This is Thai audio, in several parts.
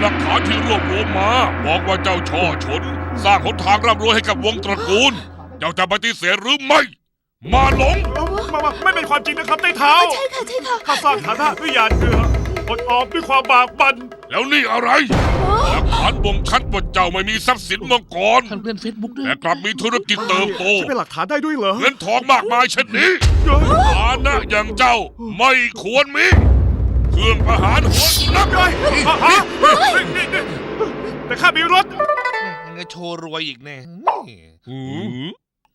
หลักฐานที่รวบรวมมา บอกว่าเจ้าช่อฉนสร้างหนทางร่ำรวยให้กับวงตระกูล เจ้าจะปฏิเสธหรือไม่ มาหลง มามาไม่เป็นความจริงนะครับใต้เท้าใช่ค่ะใช่ค่ะข้าสร้างฐานะด้วยหยาดเหงื่ออดออมด้วยความบากบั่นแล้วนี่อะไรหลักฐานบ่งชัดว่าเจ้าไม่มีทรัพย์สินมาก่อนท่านเพื่อนเฟซบุ๊กด้วยแต่กลับมีธุรกิจเติบโตใช่เป็นหลักฐานได้ด้วยเหรอเงินทองมากมายเช่นนี้เฮ้ยฐานะอย่างเจ้าไม่ควรมี เครื่องประหารหัวสุนัขเฮ้ยแต่ข้ามีรถยังจะโชว์รวยอีกแน่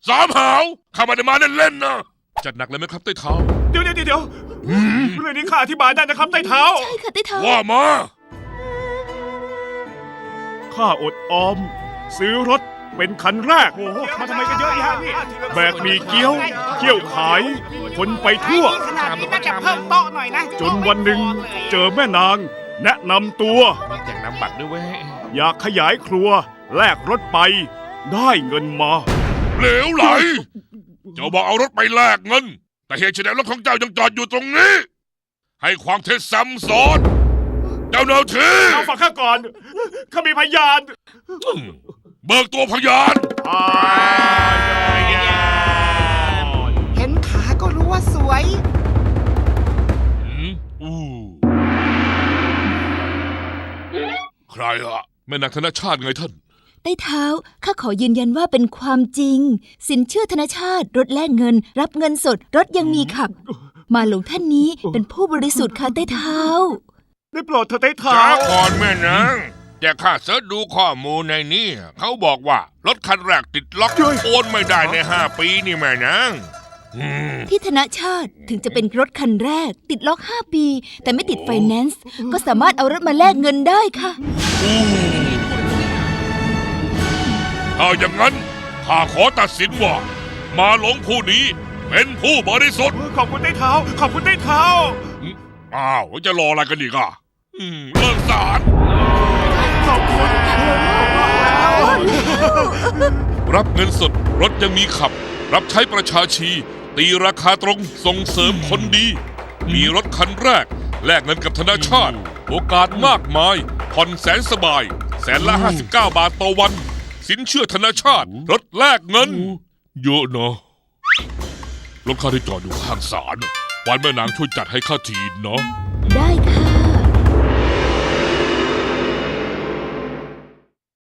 สามหาวข้าม่ได้มาเล่นๆนะจัดหนักเลยไหมครับใต้เท้า เดี๋ยวเดี๋ยวเดี๋ยวเรื่องนี้ข้าอธิบายได้นะครับใต้เท้า ใช่ค่ะใต้เท้า ว่ามา ข้าอดออม ซื้อรถ เป็นคันแรกโอ้โหมาทำไมกันเยอะอีฮะนี่แบกมีเกี๊ยว เกี๊ยวขาย คนไปทั่ว ขนาดนี้น่าจะเพิ่มโต๊ะหน่อยนะจนวันหนึ่งเจอแม่นาง แนะนำตัวมีแจกนำบัตรด้วยเว้ยอยากขยายครัว แลกรถไป ได้เงินมา เหลวไหล เจ้าบอกเอารถไปแลกเงิน แต่เหตุไฉนรถของเจ้ายังจอดอยู่ตรงนี้ ให้ความเท็จซ้ำซ้อน เจ้าเนาทีเอาฟังข้าก่อน ข้ามีพยาน เบิกตัวพยานพยาน เห็นขาก็รู้ว่าสวยอืมอู้ใครอะแม่นางธนชาติไงท่าน ใต้เท้าข้าขอยืนยันว่าเป็นความจริง สินเชื่อธนชาติ รถแลกเงิน รับเงินสด รถยังมีขับ มาหลงท่านนี้เป็นผู้บริสุทธิ์ค่ะใต้เท้า ได้โปรดเธอได้เท้า ช้าก่อนแม่นาง แต่ข้าเสิร์ชดูข้อมูลในนี้ เขาบอกว่ารถคันแรกติดล็อกโอนไม่ได้ในห้าปีนี่แม่นางอืมที่ธนชาติถึงจะเป็นรถคันแรก ติดล็อก 5 ปี แต่ไม่ติดไฟแนนซ์ก็สามารถเอารถมาแลกเงินได้ค่ะ ถ้าอย่างนั้นข้าขอตัดสินว่า มาหลงผู้นี้เป็นผู้บริสุทธิ์ขอบคุณได้เท้า ขอบคุณได้เท้า อ้าวจะรออะไรกันอีกอะอืมเลิกสาร รับเงินสด รถยังมีขับ รับใช้ประชาชี ตีราคาตรงส่งเสริมคนดี มีรถคันแรก แลกเงินกับธนาชาติ โอกาสมากมาย ผ่อนแสนสบาย แสนละ 59 บาทต่อวัน สินเชื่อธนาชาติ รถแลกเงิน เยอะเนาะรถข้าที่จอดอยู่ข้างศาลวันแม่นางช่วยจัดให้ข้าทีเนาะได้ค่ะ